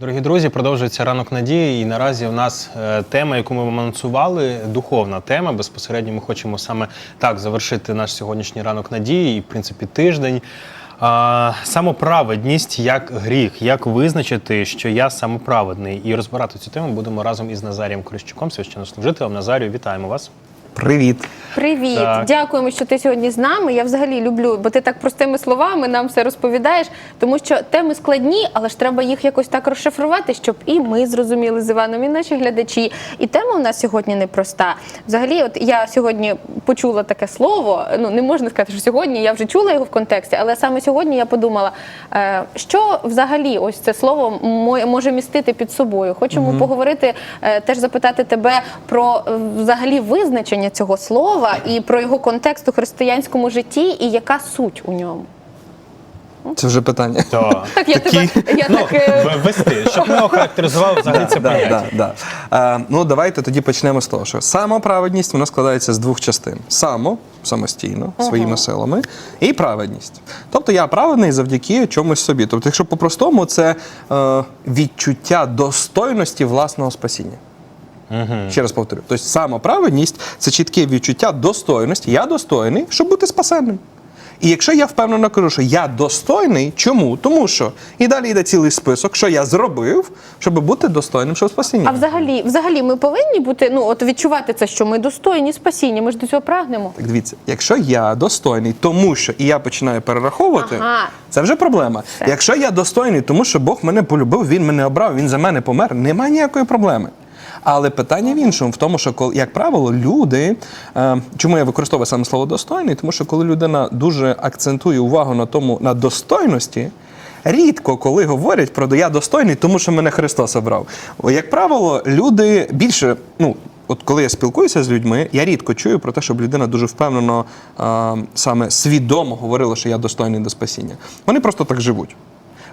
Дорогі друзі, продовжується ранок надії. І наразі у нас е, тема, яку ми анонсували, духовна тема. Безпосередньо ми хочемо саме так завершити наш сьогоднішній ранок надії і, в принципі, тиждень. А, самоправедність як гріх, як визначити, що я самоправедний, і розбирати цю тему будемо разом із Назарієм Корищуком, священнослужителем. Назарію, вітаємо вас. Привіт. Привіт, Так. дякуємо, що ти сьогодні з нами. Я взагалі люблю, бо ти так простими словами нам все розповідаєш, тому що теми складні, але ж треба їх якось так розшифрувати, щоб і ми зрозуміли з Іваном, і наші глядачі. І тема у нас сьогодні непроста. Взагалі, от я сьогодні почула таке слово. Ну не можна сказати, що сьогодні я вже чула його в контексті, але саме сьогодні я подумала, е, що взагалі ось це слово мо- може містити під собою. Хочемо поговорити, е, теж запитати тебе про е, взагалі визначення цього слова і про його контекст у християнському житті, і яка суть у ньому. Це вже питання. То Так, я тебе я ну, так е, вести, щоб ми охарактеризували взагалі це да, поняття. да, да. Е, ну, давайте тоді почнемо з того, що самоправедність вона складається з двох частин: само самостійно, своїми силами, і праведність. Тобто я праведний завдяки чомусь собі. Тобто, якщо по-простому, це е, відчуття достойності власного спасіння. Ще раз повторю. Тобто самоправедність це чітке відчуття достойності. Я достойний, щоб бути спасенним. І якщо я впевнено кажу, що я достойний, чому? Тому що і далі йде цілий список, що я зробив, щоб бути достойним, щоб спасіння. а взагалі, взагалі, ми повинні бути, ну от відчувати це, що ми достойні спасіння. Ми ж до цього прагнемо. Так дивіться, якщо я достойний, тому що і я починаю перераховувати, Ага. це вже проблема. Якщо я достойний, тому що Бог мене полюбив, він мене обрав, він за мене помер, немає ніякої проблеми. Але питання в іншому, в тому, що коли, як правило, люди, е, чому я використовую саме слово достойний, тому що коли людина дуже акцентує увагу на тому на достойності. Рідко коли говорять про я достойний, тому що мене Христос обрав. Як правило, люди більше, ну от коли я спілкуюся з людьми, я рідко чую про те, щоб людина дуже впевнено а, саме свідомо говорила, що я достойний до спасіння. Вони просто так живуть,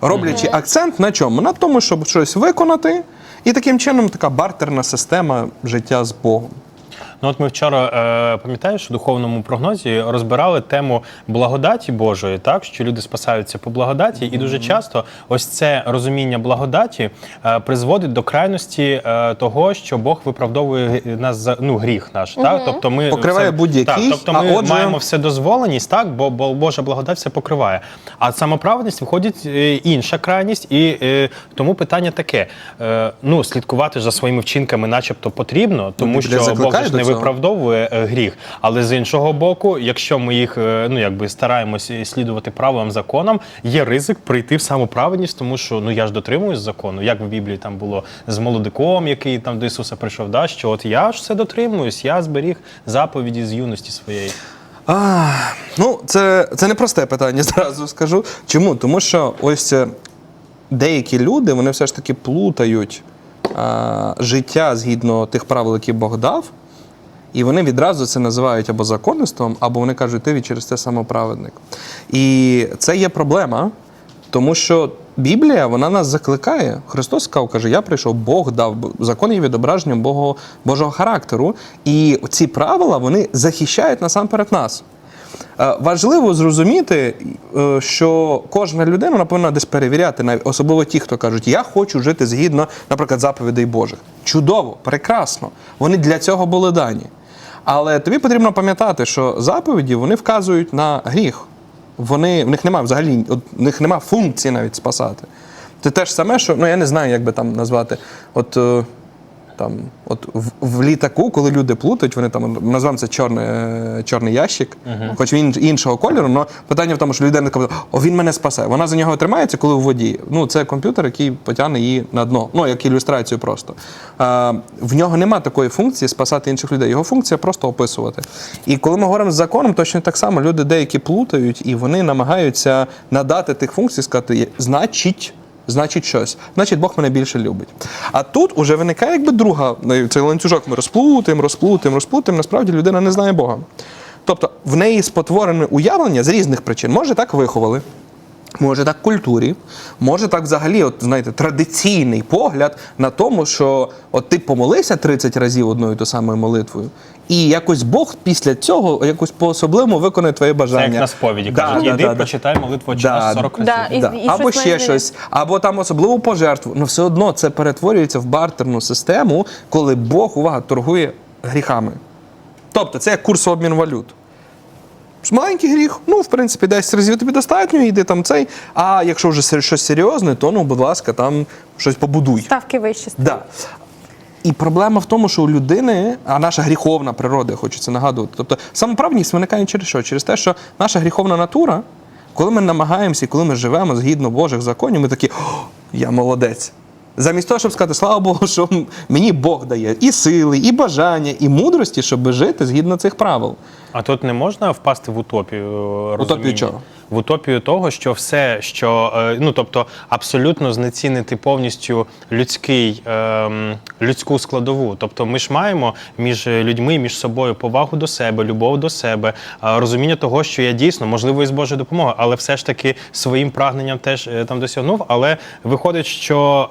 роблячи акцент на чому? На тому, щоб щось виконати, і таким чином така бартерна система життя з Богом. Ну от ми вчора е, пам'ятаєш у духовному прогнозі розбирали тему благодаті Божої, так що люди спасаються по благодаті, і дуже часто ось це розуміння благодаті е, призводить до крайності е, того, що Бог виправдовує нас за ну гріх наш. Так, тобто ми Покриває все- будь-який, так, тобто а ми отже- маємо вседозволеність, так, бо, бо Божа благодать все покриває. А самоправедність виходить е, інша крайність, і е, тому питання таке: е, ну слідкувати за своїми вчинками, начебто, потрібно, тому Біблія що Бог ж не. Виправдовує е, гріх. Але з іншого боку, якщо ми їх е, ну якби стараємось слідувати правилам законам, є ризик прийти в самоправедність, тому що ну я ж дотримуюсь закону. Як в Біблії там було з молодиком, який там до Ісуса прийшов, да, що от я ж все дотримуюсь, я зберіг заповіді з юності своєї. А, ну, це, це непросте питання, зразу скажу. Чому? Тому що ось е, деякі люди вони все ж таки плутають а, життя згідно тих правил, які Бог дав, і вони відразу це називають або законництвом, або вони кажуть, ти через це самоправедник. І це є проблема, тому що Біблія вона нас закликає. Христос сказав, каже, я прийшов, Бог дав закон є відображенням Бого, Божого характеру. І ці правила вони захищають насамперед нас. Е, Важливо зрозуміти, е, що кожна людина вона повинна десь перевіряти, особливо ті, хто кажуть, я хочу жити згідно, наприклад, заповідей Божих. Чудово, прекрасно. Вони для цього були дані. Але тобі потрібно пам'ятати, що заповіді вони вказують на гріх. Вони, в них немає взагалі, в них немає функції навіть спасати. Це те ж саме, що ну я не знаю, як би там назвати. От е, там, от в, в літаку, коли люди плутають, вони там називаємо це чорний, чорний ящик, хоч він іншого кольору, але питання в тому, що людина каже, о, він мене спасе. Вона за нього тримається, коли у воді. Ну, це комп'ютер, який потягне її на дно. Ну, як ілюстрацію просто. А, в нього немає такої функції спасати інших людей. Його функція просто описувати. І коли ми говоримо з законом, точно так само люди деякі плутають і вони намагаються надати тих функцій, сказати, значить. Значить, щось. Значить, Бог мене більше любить. А тут уже виникає якби друга ну, цей ланцюжок. Ми розплутаємо, розплутаємо, розплутаємо. Насправді людина не знає Бога. Тобто в неї спотворене уявлення з різних причин. Може, так виховали. Може так культурі, може так взагалі, от знаєте, традиційний погляд на тому, що от ти помолився 30 разів одною і ту самою молитвою, і якось Бог після цього якось по-особливому виконає твоє Це бажання. як на сповіді. Да, Кажуть, да, іди, да, почитай молитву «Отче Да. наш» 40 разів. Да, і- Да. і або щось ще щось, або там особливу пожертву. Ну все одно це перетворюється в бартерну систему, коли Бог, увага, торгує гріхами. Тобто це як курсообмін валют. Маленький гріх, ну, в принципі, 10 разів тобі достатньо, йди там цей. А якщо вже щось серйозне, то ну, будь ласка, там щось побудуй. Ставки вище. Да. І проблема в тому, що у людини, а наша гріховна природа, я хочу це нагадувати. Тобто самоправність виникає через що? Через те, що наша гріховна натура, коли ми намагаємося, і коли ми живемо згідно Божих законів, ми такі, «О, я молодець. Замість того, щоб сказати, слава Богу, що мені Бог дає і сили, і бажання, і мудрості, щоб жити згідно цих правил. А тут не можна впасти в утопію е, розуміння? чого? В утопію того, що все, що е, ну тобто абсолютно знецінити повністю людський, ем, людську складову. Тобто, ми ж маємо між людьми, між собою повагу до себе, любов до себе, е, розуміння того, що я дійсно можливо і з Божою допомогою, але все ж таки своїм прагненням теж е, там досягнув. Але виходить, що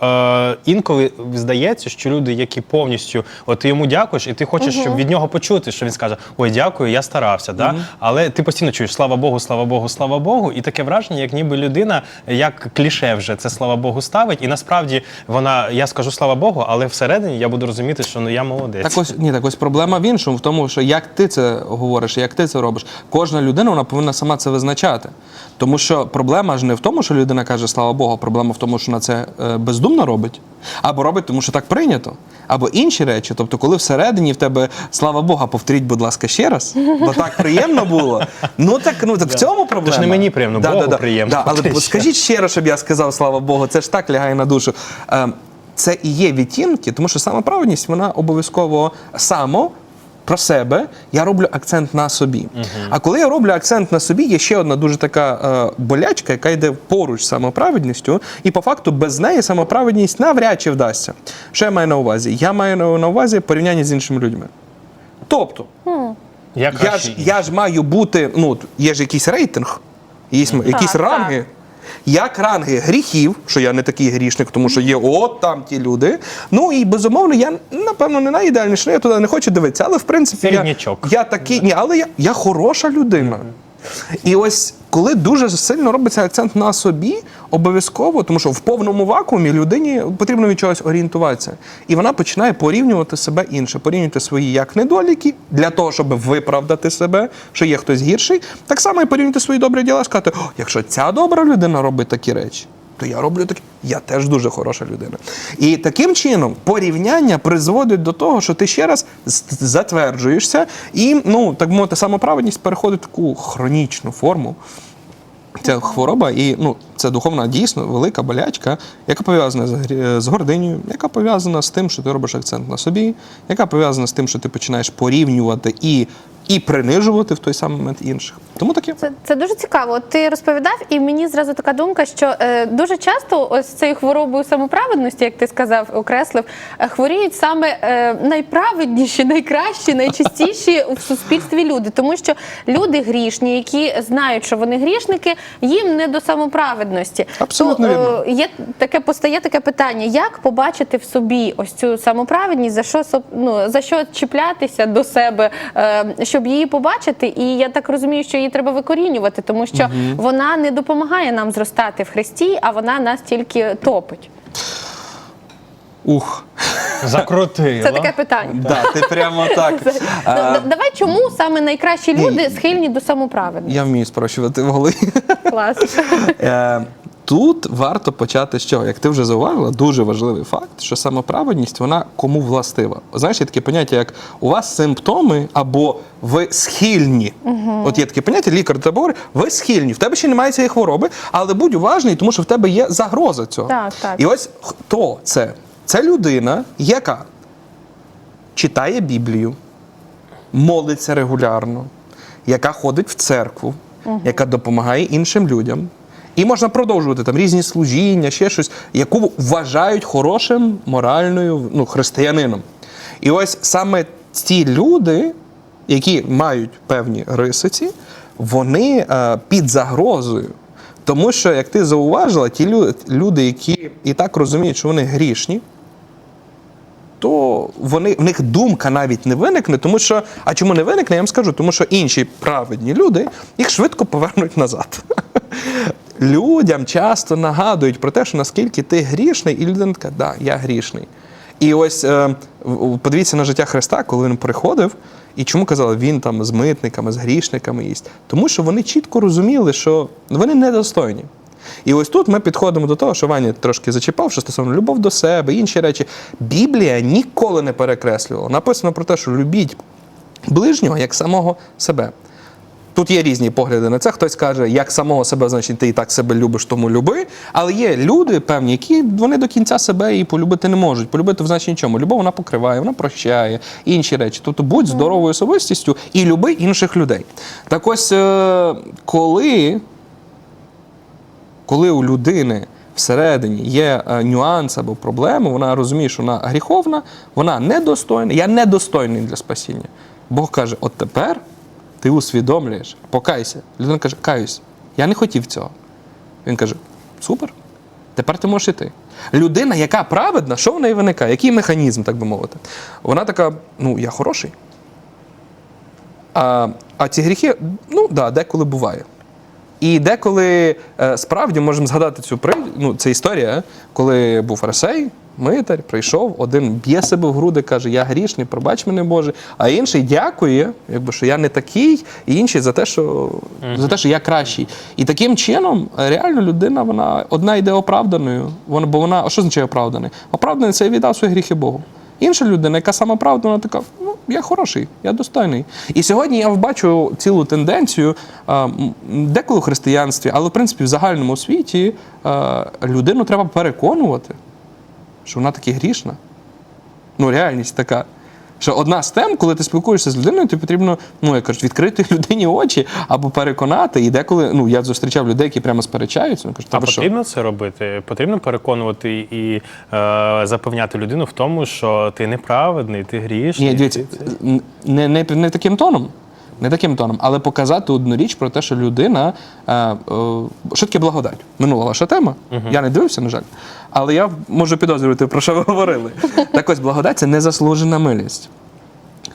інколи здається, що люди, які повністю, от ти йому дякуєш, і ти хочеш, щоб від нього почути, що він скаже: Ой, дякую, я старався. Да? Але ти постійно чуєш слава Богу, слава Богу, слава Богу, і таке враження, як ніби людина, як кліше вже це слава Богу ставить. І насправді вона, я скажу слава Богу, але всередині я буду розуміти, що ну я молодець. Так ось ні, так ось проблема в іншому, в тому, що як ти це говориш, як ти це робиш, кожна людина вона повинна сама це визначати. Тому що проблема ж не в тому, що людина каже слава Богу, проблема в тому, що вона це е, бездумно робить, або робить, тому що так прийнято, або інші речі. Тобто, коли всередині в тебе слава Богу, повторіть, будь ласка, ще раз, бо так приємно було. Ну так ну так в цьому проблема. Мені приємно, Богу приємно. Да, але Те, скажіть ще раз, щоб я сказав слава Богу, це ж так лягає на душу. Е, Це і є відтінки, тому що самоправедність вона обов'язково само. Про себе я роблю акцент на собі. А коли я роблю акцент на собі, є ще одна дуже така е, болячка, яка йде поруч з самоправедністю, і по факту без неї самоправедність навряд чи вдасться. Що я маю на увазі? Я маю на увазі порівняння з іншими людьми. Тобто, я, я ж, я ж маю бути, ну, є ж якийсь рейтинг, є якісь Так, ранги. так. Як ранги гріхів, що я не такий грішник, тому що є от там ті люди. Ну і безумовно, я напевно не найідеальніший, я туди не хочу дивитися, але в принципі я, я такий, ні, але я, я хороша людина. І ось коли дуже сильно робиться акцент на собі, обов'язково, тому що в повному вакуумі людині потрібно від чогось орієнтуватися. І вона починає порівнювати себе інше, порівнювати свої як недоліки для того, щоб виправдати себе, що є хтось гірший. Так само і порівнювати свої добрі діла, сказати, якщо ця добра людина робить такі речі. То я роблю такі, я теж дуже хороша людина. І таким чином порівняння призводить до того, що ти ще раз затверджуєшся, і ну так мовити, самоправедність переходить в таку хронічну форму. Ця хвороба, і ну, це духовна дійсно велика болячка, яка пов'язана з гординею, яка пов'язана з тим, що ти робиш акцент на собі, яка пов'язана з тим, що ти починаєш порівнювати і, і принижувати в той самий момент інших. Тому таке. Це, це дуже цікаво. От ти розповідав, і мені зразу така думка, що е, дуже часто ось цією хворобою самоправедності, як ти сказав, окреслив, е, хворіють саме е, найправедніші, найкращі, найчистіші в суспільстві люди, тому що люди грішні, які знають, що вони грішники, їм не до самоправедності. Абсолютно То, е, є таке постає таке питання: як побачити в собі ось цю самоправедність, за що ну, за що чіплятися до себе, е, щоб її побачити? І я так розумію, що її треба викорінювати, тому що вона не допомагає нам зростати в Христі, а вона нас тільки топить. Ух. закрутила. Це таке питання. Да, ти прямо так. Ну, А, да- Давай чому саме найкращі люди схильні до самоправедності? я вмію спрощувати в голові. Клас. Тут варто почати з чого? Як ти вже зауважила, дуже важливий факт, що самоправедність вона кому властива. Знаєш, є таке поняття, як у вас симптоми або ви схильні. От є таке поняття, лікар тебе говорить, ви схильні. В тебе ще немає цієї хвороби, але будь уважний, тому що в тебе є загроза цього. Так, так. І ось хто це? Це людина, яка читає Біблію, молиться регулярно, яка ходить в церкву, яка допомагає іншим людям. І можна продовжувати там різні служіння, ще щось, яку вважають хорошим моральною ну, християнином. І ось саме ці люди, які мають певні рисиці, вони е, під загрозою. Тому що, як ти зауважила, ті люди, які і так розуміють, що вони грішні, то вони, в них думка навіть не виникне, тому що. А чому не виникне, я вам скажу, тому що інші праведні люди їх швидко повернуть назад. Людям часто нагадують про те, що наскільки ти грішний, і людина така, да, я грішний. І ось е, подивіться на життя Христа, коли він приходив, і чому казали, він там з митниками, з грішниками їсть? Тому що вони чітко розуміли, що вони недостойні. І ось тут ми підходимо до того, що Ваня трошки зачіпав, що стосовно любов до себе, інші речі. Біблія ніколи не перекреслювала. Написано про те, що любіть ближнього як самого себе. Тут є різні погляди на це. Хтось каже, як самого себе, значить, ти і так себе любиш, тому люби. Але є люди певні, які вони до кінця себе і полюбити не можуть. Полюбити в значенні чому? Любов вона покриває, вона прощає, інші речі. Тобто будь здоровою особистістю і люби інших людей. Так ось, е, коли коли у людини всередині є е, нюанс або проблеми, вона розуміє, що вона гріховна, вона недостойна, я недостойний для спасіння. Бог каже: от тепер ти усвідомлюєш, покайся. Людина каже, каюсь, я не хотів цього. Він каже: супер, тепер ти можеш іти. Людина, яка праведна, що в неї виникає? Який механізм, так би мовити? Вона така: ну, я хороший. А, а ці гріхи, ну да, деколи буває. І деколи е, справді можемо згадати цю ну, це історія, коли був фарисей, митар, прийшов, один б'є себе в груди, каже, я грішний, пробач мене Боже, а інший дякує, якби що я не такий, і інший за те, що за те, що я кращий. І таким чином реально людина, вона одна йде оправданою. Вона, бо вона, а що означає оправданий? Оправданий це я віддав свої гріхи Богу. Інша людина, яка сама правда, вона така, ну, я хороший, я достойний. І сьогодні я бачу цілу тенденцію а, деколи в християнстві, але в принципі в загальному світі а, людину треба переконувати, що вона таки грішна. Ну, реальність така. Що одна з тем, коли ти спілкуєшся з людиною, тобі потрібно, ну як кажуть, відкрити людині очі або переконати. І деколи, ну я зустрічав людей, які прямо сперечаються. Кажуть, А «Та ви що?» потрібно це робити? Потрібно переконувати і е, запевняти людину в тому, що ти неправедний, ти грішний. Ні, дивіться, ти не, не, не таким тоном. Не таким тоном, але показати одну річ про те, що людина. Е, е, що таке благодать? Минула ваша тема. Я не дивився, на жаль. Але я можу підозрювати, про що ви говорили. так ось благодать це незаслужена милість.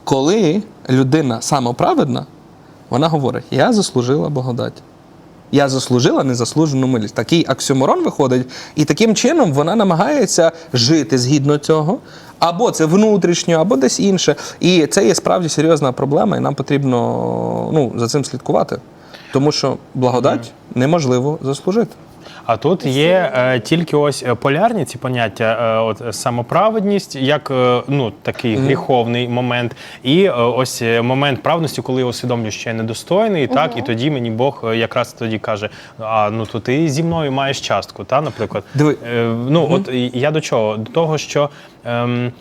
Коли людина самоправедна, вона говорить: Я заслужила благодать. Я заслужила незаслужену милість. Такий оксюморон виходить, і таким чином вона намагається жити згідно цього. Або це внутрішньо, або десь інше. І це є справді серйозна проблема, і нам потрібно ну, за цим слідкувати. Тому що благодать неможливо заслужити. А тут є е, тільки ось е, полярні ці поняття, е, от самоправедність, як е, ну такий гріховний момент, і е, ось е, момент праведності, коли я усвідомлюю, що я недостойний, так і тоді мені Бог е, якраз тоді каже: а ну то ти зі мною маєш частку, та наприклад. Диви- Е, ну от і я до чого? До того, що. Ем,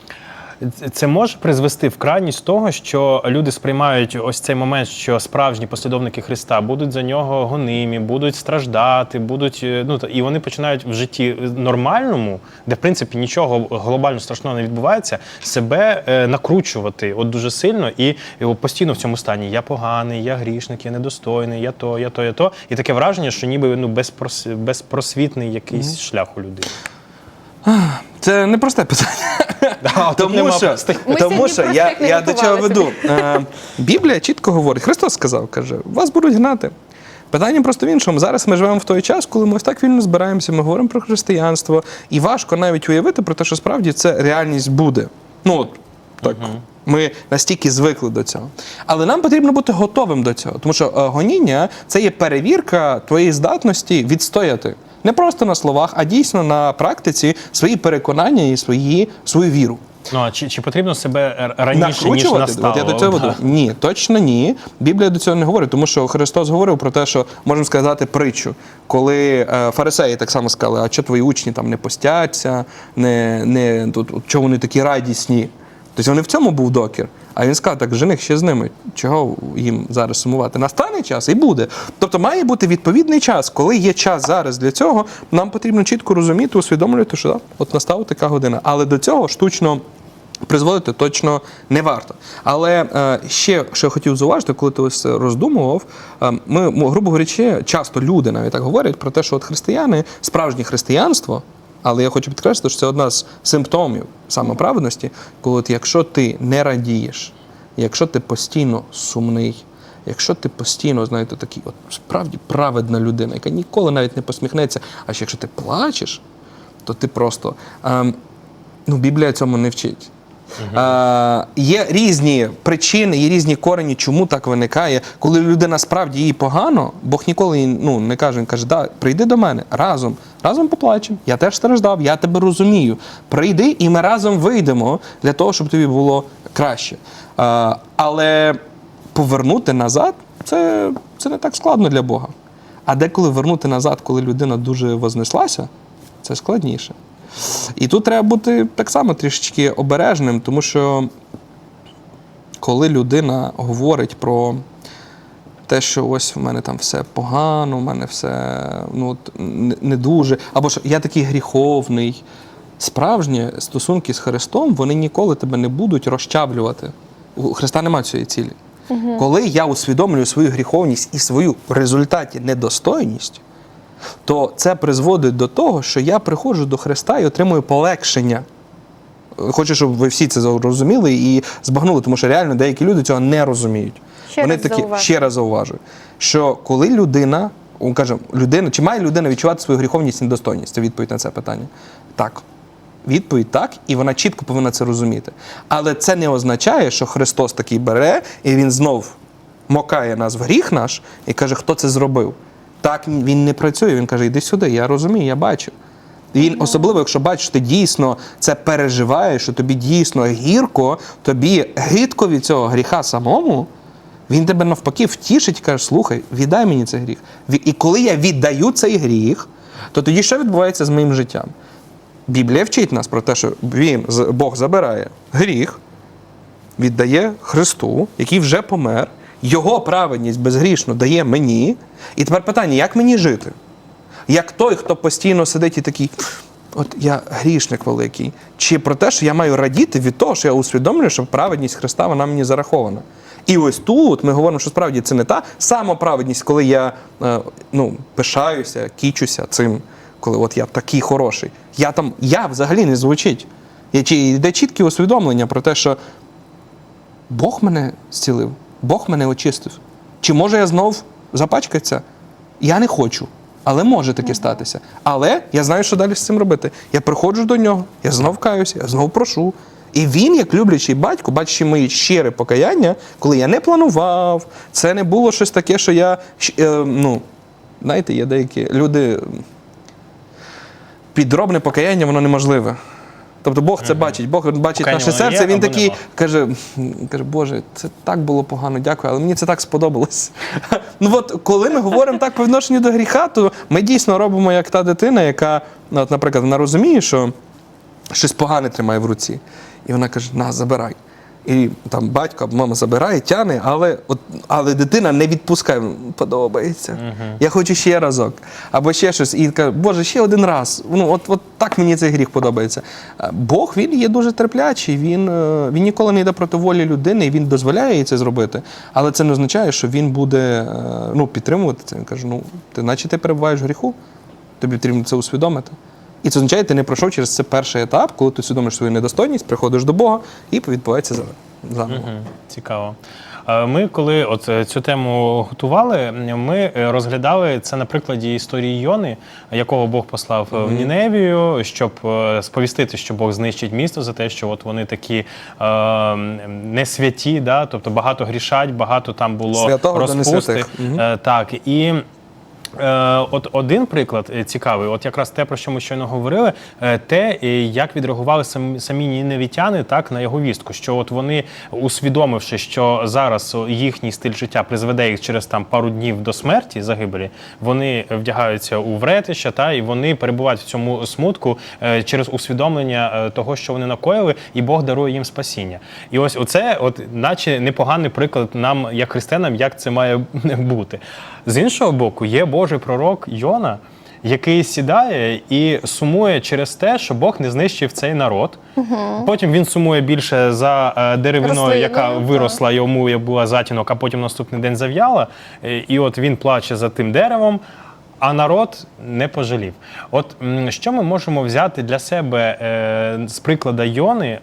це може призвести в крайність того, що люди сприймають ось цей момент, що справжні послідовники Христа будуть за нього гонимі, будуть страждати, будуть е, ну і вони починають в житті нормальному, де в принципі нічого глобально страшного не відбувається, себе е, накручувати от дуже сильно і, постійно в цьому стані я поганий, я грішник, я недостойний, я то, я то, я то. І таке враження, що ніби ну безпрос, безпросвітний якийсь шлях у людини. Це непросте питання. Да, тут Тому нема що, простих Ми тому сьогодні що я, не я до чого веду. Е, Біблія чітко говорить, Христос сказав, каже, вас будуть гнати. Питання просто в іншому. Зараз ми живемо в той час, коли ми ось так вільно збираємося, ми говоримо про християнство, і важко навіть уявити про те, що справді це реальність буде. Ну от так. Ми настільки звикли до цього. Але нам потрібно бути готовим до цього, тому що е, гоніння це є перевірка твоєї здатності відстояти. Не просто на словах, а дійсно на практиці свої переконання і свої, свою віру. Ну а чи, чи потрібно себе раніше ніж настало? От я до цього Да. Ні, точно ні. Біблія до цього не говорить, тому що Христос говорив про те, що можемо сказати притчу, коли е, фарисеї так само сказали, а що твої учні там не постяться, не, не тут, чого вони такі радісні. Тобто вони в цьому був докір. А він сказав, так жених ще з ними. Чого їм зараз сумувати? Настане час і буде. Тобто має бути відповідний час, коли є час зараз для цього, нам потрібно чітко розуміти, усвідомлювати, що да, от настала така година. Але до цього штучно призводити точно не варто. Але е, ще що я хотів зауважити, коли ти ось роздумував, е, ми, грубо говорячи, часто люди навіть так говорять про те, що от християни, справжнє християнство. Але я хочу підкреслити, що це одна з симптомів самоправедності, коли от якщо ти не радієш, якщо ти постійно сумний, якщо ти постійно, знаєте, такий от справді праведна людина, яка ніколи навіть не посміхнеться, а ще якщо ти плачеш, то ти просто. Ем, ну, Біблія цьому не вчить. Е, є різні причини, є різні корені, чому так виникає. Коли людина справді їй погано, Бог ніколи ну, не каже, він каже, да, прийди до мене разом, разом поплачемо. Я теж страждав, я тебе розумію. Прийди і ми разом вийдемо для того, щоб тобі було краще. Е, але повернути назад це, це не так складно для Бога. А деколи вернути назад, коли людина дуже вознеслася, це складніше. І тут треба бути так само трішечки обережним, тому що коли людина говорить про те, що ось в мене там все погано, в мене все ну, от, не, дуже, або що я такий гріховний. Справжні стосунки з Христом вони ніколи тебе не будуть розчавлювати. У Христа немає цієї цілі. Коли я усвідомлюю свою гріховність і свою в результаті недостойність, то це призводить до того, що я приходжу до Христа і отримую полегшення. Хочу, щоб ви всі це зрозуміли і збагнули, тому що реально деякі люди цього не розуміють. Ще Вони раз такі зауважу. ще раз зауважую, що коли людина, он каже, людина, чи має людина відчувати свою гріховність і недостойність? Це відповідь на це питання. Так. Відповідь так, і вона чітко повинна це розуміти. Але це не означає, що Христос такий бере, і він знов мокає нас в гріх наш і каже, хто це зробив. Так він не працює. Він каже, йди сюди, я розумію, я бачу. Він особливо, якщо бачиш, ти дійсно це переживаєш, що тобі дійсно гірко, тобі гидко від цього гріха самому, він тебе навпаки втішить і каже: слухай, віддай мені цей гріх. І коли я віддаю цей гріх, то тоді що відбувається з моїм життям? Біблія вчить нас про те, що він, Бог забирає гріх, віддає Христу, який вже помер, його праведність безгрішно дає мені. І тепер питання: як мені жити? Як той, хто постійно сидить і такий, от я грішник великий, чи про те, що я маю радіти від того, що я усвідомлюю, що праведність Христа вона мені зарахована. І ось тут ми говоримо, що справді це не та самоправедність, коли я е, ну, пишаюся, кічуся цим, коли от я такий хороший. Я там, я взагалі не звучить. Я, чи йде чітке усвідомлення про те, що Бог мене зцілив, Бог мене очистив. Чи може я знов запачкатися? Я не хочу, але може таке статися. Але я знаю, що далі з цим робити. Я приходжу до нього, я знов каюся, я знов прошу. І він, як люблячий батько, бачачи мої щире покаяння, коли я не планував, це не було щось таке, що я. е, ну, знаєте, є деякі люди. Підробне покаяння, воно неможливе. Тобто Бог це бачить, Бог бачить наше серце, є він або такий нема. каже, каже, Боже, це так було погано, дякую, але мені це так сподобалось. ну от коли ми говоримо так по відношенню до гріха, то ми дійсно робимо як та дитина, яка, ну, от, наприклад, вона розуміє, що щось погане тримає в руці. І вона каже: на, забирай. І там батько або мама забирає, тяне, але, от, але дитина не відпускає. «Ну, Подобається. Я хочу ще разок. Або ще щось. І каже, Боже, ще один раз. Ну, от, от так мені цей гріх подобається. Е, Бог він є дуже терплячий, він, е, він ніколи не йде проти волі людини, і він дозволяє їй це зробити. Але це не означає, що він буде е, ну, підтримувати це. Він каже: ну, ти наче ти перебуваєш в гріху, тобі потрібно це усвідомити. І це означає, ти не пройшов через це перший етап, коли ти усвідомиш свою недостойність, приходиш до Бога і відбувається за- заново. Мгм, Цікаво. Ми, коли от е, цю тему готували, ми е, розглядали це на прикладі історії Йони, якого Бог послав е, в Ніневію, щоб сповістити, що Бог знищить місто за те, що от вони такі е, не святі, да? тобто багато грішать, багато там було Святого до розпусти. несвятих. Мгм. Е, Так і. Е, от один приклад е, цікавий, от якраз те, про що ми щойно говорили, е, те, як відреагували самі, ніневітяни так на його вістку, що от вони, усвідомивши, що зараз їхній стиль життя призведе їх через там пару днів до смерті, загибелі, вони вдягаються у вретища, та і вони перебувають в цьому смутку через усвідомлення того, що вони накоїли, і Бог дарує їм спасіння. І ось оце, от, наче непоганий приклад нам, як християнам, як це має бути. З іншого боку, є Божий пророк Йона, який сідає і сумує через те, що Бог не знищив цей народ. Потім він сумує більше за е, деревиною, Рослиною, яка так. виросла, йому була затінок, а потім наступний день зав'яла. Е, І от він плаче за тим деревом. А народ не пожалів. От що ми можемо взяти для себе е, з прикладу Йони е,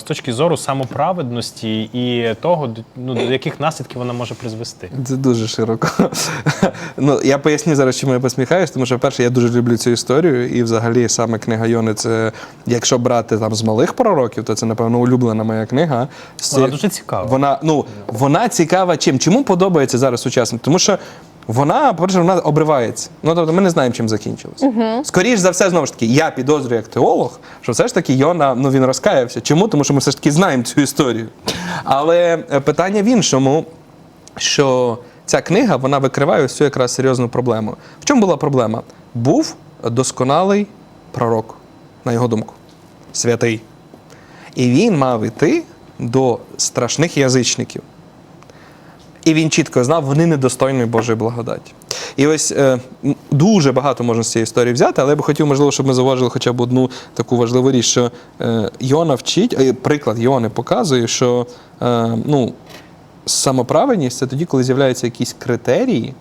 з точки зору самоправедності і того, ну, до яких наслідків вона може призвести? Це дуже широко. ну, я поясню зараз, чому я посміхаюсь, тому що, перше, я дуже люблю цю історію, і взагалі саме книга Йони, це якщо брати там з малих пророків, то це, напевно, улюблена моя книга. Вона дуже цікава. Вона, ну, вона цікава чим? Чому подобається зараз сучасним? Тому що. Вона, по-перше, вона обривається. Ну, тобто ми не знаємо, чим закінчилось. Скоріш за все, знову ж таки, я підозрюю як теолог, що все ж таки Йона ну, він розкаявся. Чому? Тому що ми все ж таки знаємо цю історію. Але е, питання в іншому, що ця книга вона викриває ось цю якраз серйозну проблему. В чому була проблема? Був досконалий пророк, на його думку, святий. І він мав іти до страшних язичників. І він чітко знав, вони недостойні Божої благодаті. І ось е, дуже багато можна з цієї історії взяти, але я би хотів, можливо, щоб ми зауважили хоча б одну таку важливу річ, що е, Йона вчить, е, приклад Йони показує, що е, ну, самоправедність це тоді, коли з'являються якісь критерії,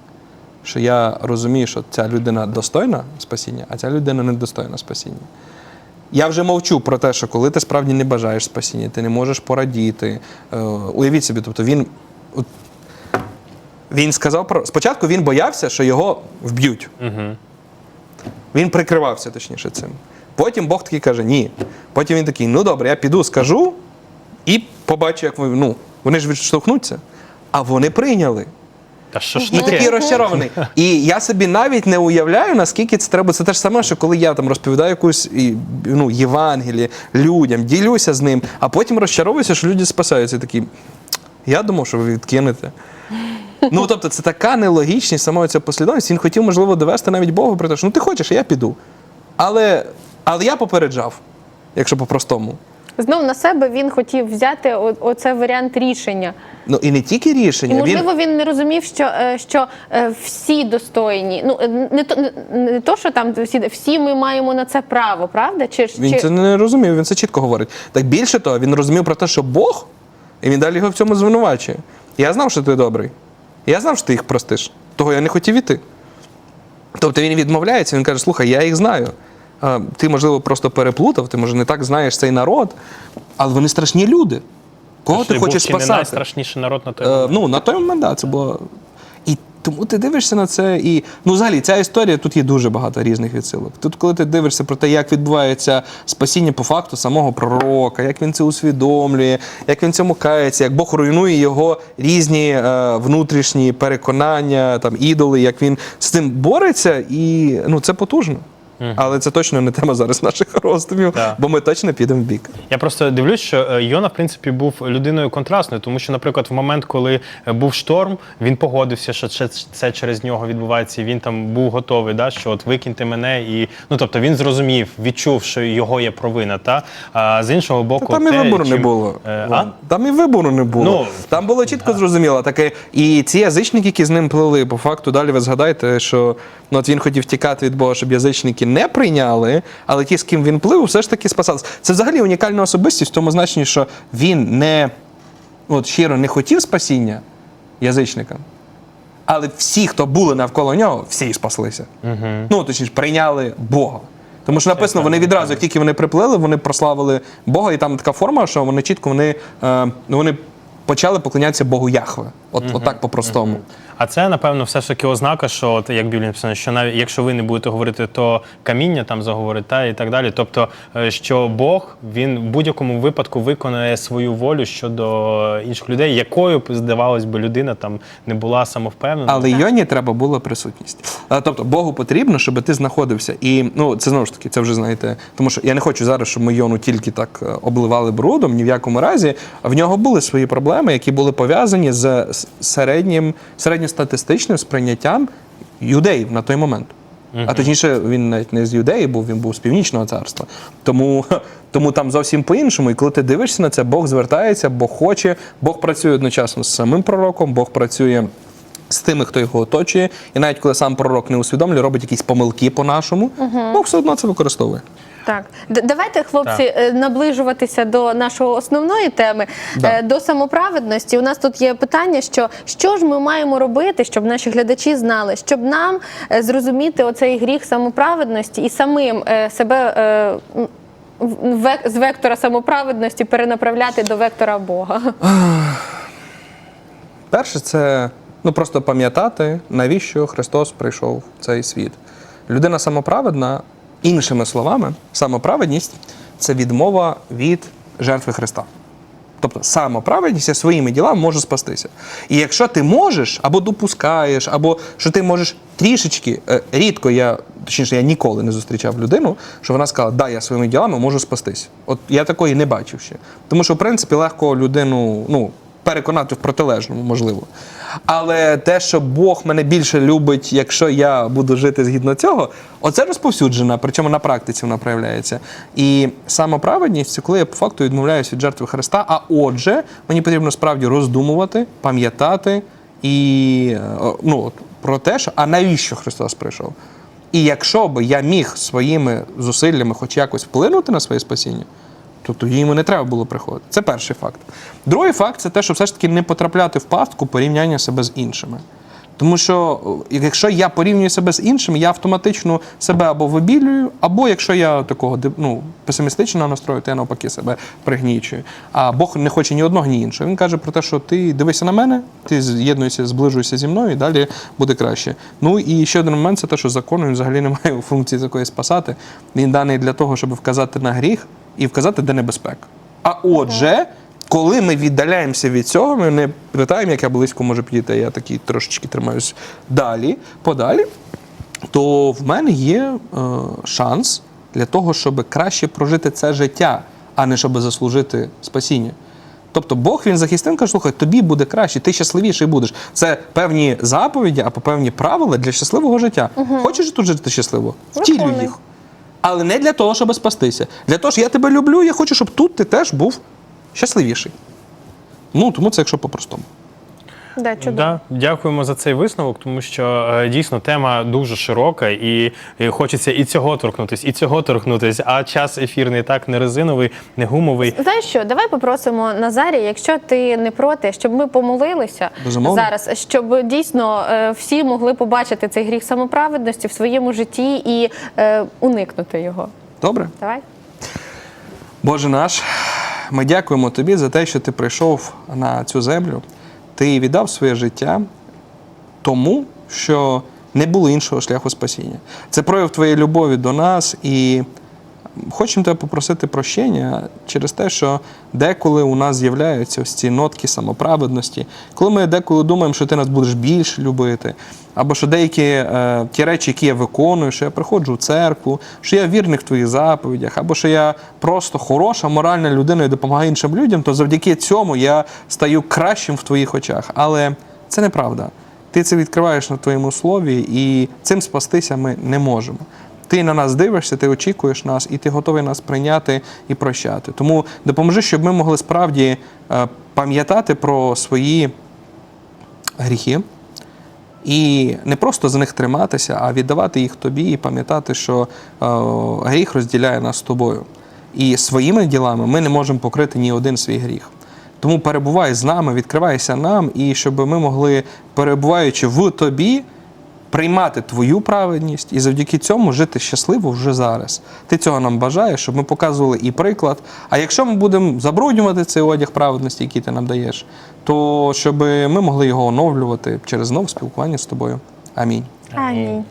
що я розумію, що ця людина достойна спасіння, а ця людина недостойна спасіння. Я вже мовчу про те, що коли ти справді не бажаєш спасіння, ти не можеш порадіти. Е, уявіть собі, тобто він. Він сказав про. Спочатку він боявся, що його вб'ють. Угу. Він прикривався точніше цим. Потім Бог такий каже: ні. Потім він такий: ну добре, я піду, скажу і побачу, як вони. Ну, вони ж відштовхнуться. А вони прийняли. Та що ж І таке? такий розчарований. І я собі навіть не уявляю, наскільки це треба. Це те ж саме, що коли я там розповідаю якусь і, ну, Євангеліє людям, ділюся з ним, а потім розчаровуюся, що люди спасаються. І такі, я думав, що ви відкинете. Ну, тобто, це така нелогічність самої ця послідовність. Він хотів, можливо, довести навіть Богу про те, що ну ти хочеш, а я піду. Але, але я попереджав, якщо по-простому. Знов на себе він хотів взяти о- оце варіант рішення. Ну і не тільки І рішення. можливо він не розумів, що, е, що е, всі достойні. Ну е, не то не то, що там всі всі ми маємо на це право, правда? Чи Він чи це не розумів, він це чітко говорить. Так більше того, він розумів про те, що Бог, і він далі його в цьому звинувачує. Я знав, що ти добрий. Я знав, що ти їх простиш. Того я не хотів іти. Тобто він відмовляється, він каже: слухай, я їх знаю. Ти, можливо, просто переплутав, ти, може, не так знаєш цей народ, але вони страшні люди. Кого ти Був хочеш спасати? не найстрашніший народ на той Е, момент? ну, на той момент, да, це було. Тому ти дивишся на це. І ну, взагалі, ця історія тут є дуже багато різних відсилок. Тут, коли ти дивишся про те, як відбувається спасіння по факту самого пророка, як він це усвідомлює, як він цьому кається, як Бог руйнує його різні е, внутрішні переконання, там ідоли, як він з цим бореться, і ну, це потужно. Але це точно не тема зараз наших роздумів, Так. бо ми точно підемо в бік. Я просто дивлюсь, що е, Йона, в принципі, був людиною контрастною, тому що, наприклад, в момент, коли е, був шторм, він погодився, що це, це через нього відбувається. і Він там був готовий, да, що от викиньте мене, і ну тобто він зрозумів, відчув, що його є провина. Та а з іншого боку, Та там і те, вибору не було. Е, а? Там і вибору не було. Ну, там було чітко зрозуміло. Таке, і ці язичники, які з ним плели, по факту далі ви згадаєте, що ну, от він хотів тікати від Бога, щоб язичники не прийняли, але ті, з ким він плив, все ж таки спасалися. Це взагалі унікальна особистість в тому значенні, що він не от щиро не хотів спасіння язичникам. Але всі, хто були навколо нього, всі спаслися. Ну, точніше, прийняли Бога. Тому що написано, вони відразу, як тільки вони приплили, вони прославили Бога, і там така форма, що вони чітко вони, е, ну, вони почали поклонятися Богу Яхве. От, от так по-простому. А це, напевно, все ж таки ознака, що от, як в Біблії написано, що навіть якщо ви не будете говорити, то каміння там заговорить, та і так далі. Тобто, е, що Бог він в будь-якому випадку виконує свою волю щодо інших людей, якою б здавалось би людина там не була самовпевнена. Але Йоні треба була присутність. Тобто Богу потрібно, щоб ти знаходився. І ну це знову ж таки, це вже знаєте, тому що я не хочу зараз, щоб ми Йону тільки так е, обливали брудом, ні в якому разі. В нього були свої проблеми, які були пов'язані з середнім, середньостатистичним сприйняттям юдеїв на той момент. А точніше, він навіть не з юдеї був, він був з північного царства. Тому, тому там зовсім по-іншому. І коли ти дивишся на це, Бог звертається, Бог хоче, Бог працює одночасно з самим пророком, Бог працює з тими, хто його оточує, і навіть коли сам пророк не усвідомлює, робить якісь помилки по-нашому, ну все одно це використовує. Так, Д- давайте, хлопці, е, наближуватися до нашої основної теми, Да. е, до самоправедності. У нас тут є питання, що, що ж ми маємо робити, щоб наші глядачі знали, щоб нам е, зрозуміти оцей гріх самоправедності і самим е, себе е, м, в- век- з вектора самоправедності перенаправляти до вектора Бога. Перше, це ну просто пам'ятати, навіщо Христос прийшов в цей світ. Людина самоправедна, іншими словами, самоправедність це відмова від жертви Христа. Тобто самоправедність я своїми ділами можу спастися. І якщо ти можеш, або допускаєш, або що ти можеш трішечки, е, рідко я, точніше, я ніколи не зустрічав людину, що вона сказала, да, я своїми ділами можу спастись. От я такої не бачив ще. Тому що, в принципі, легко людину, ну. Переконати в протилежному, можливо. Але те, що Бог мене більше любить, якщо я буду жити згідно цього, оце розповсюджена, причому на практиці вона проявляється. І самоправедність це коли я по факту відмовляюся від жертви Христа. А отже, мені потрібно справді роздумувати, пам'ятати і е, ну, про те, що а навіщо Христос прийшов? І якщо би я міг своїми зусиллями хоч якось вплинути на своє спасіння, то тоді йому не треба було приходити. Це перший факт. Другий факт це те, що все ж таки не потрапляти в пастку порівняння себе з іншими. Тому що е, якщо я порівнюю себе з іншими, я автоматично себе або вибілюю, або якщо я такого ну, песимістично настрою, то я навпаки себе пригнічую. А Бог не хоче ні одного, ні іншого. Він каже про те, що ти дивися на мене, ти з'єднуєшся, зближуєшся зі мною, і далі буде краще. Ну і ще один момент це те, що закон він взагалі не має функції такої спасати. Він даний для того, щоб вказати на гріх і вказати, де небезпека. А отже, коли ми віддаляємося від цього, ми не питаємо, як я близько можу підійти, я такий трошечки тримаюсь далі, подалі, то в мене є е, шанс для того, щоб краще прожити це життя, а не щоб заслужити спасіння. Тобто Бог він захистив, каже, слухай, тобі буде краще, ти щасливіший будеш. Це певні заповіді або певні правила для щасливого життя. Хочеш тут жити щасливо? Втілюй їх. Але не для того, щоб спастися. Для того, що я тебе люблю, я хочу, щоб тут ти теж був щасливіший. Ну, тому це якщо по-простому. Да, чудово. Да, дякуємо за цей висновок, тому що е, дійсно тема дуже широка, і, хочеться і цього торкнутись, і цього торкнутись. А час ефірний так не резиновий, не гумовий. Знаєш що, давай попросимо Назарія, якщо ти не проти, щоб ми помолилися Безумовно. зараз, щоб дійсно е, всі могли побачити цей гріх самоправедності в своєму житті і е, уникнути його. Добре? Давай. Боже наш, ми дякуємо тобі за те, що ти прийшов на цю землю. Ти віддав своє життя тому, що не було іншого шляху спасіння. Це прояв твоєї любові до нас і хочемо тебе попросити прощення через те, що деколи у нас з'являються ось ці нотки самоправедності, коли ми деколи думаємо, що ти нас будеш більше любити, або що деякі е, ті речі, які я виконую, що я приходжу в церкву, що я вірний в твоїх заповідях, або що я просто хороша, моральна людина і допомагаю іншим людям, то завдяки цьому я стаю кращим в твоїх очах. Але це неправда. Ти це відкриваєш на твоєму слові, і цим спастися ми не можемо. Ти на нас дивишся, ти очікуєш нас, і ти готовий нас прийняти і прощати. Тому допоможи, щоб ми могли справді е, пам'ятати про свої гріхи і не просто за них триматися, а віддавати їх тобі і пам'ятати, що е, гріх розділяє нас з тобою. І своїми ділами ми не можемо покрити ні один свій гріх. Тому перебувай з нами, відкривайся нам, і щоб ми могли, перебуваючи в тобі, приймати твою праведність і завдяки цьому жити щасливо вже зараз. Ти цього нам бажаєш, щоб ми показували і приклад. А якщо ми будемо забруднювати цей одяг праведності, який ти нам даєш, то щоб ми могли його оновлювати через нове спілкування з тобою. Амінь. Амінь.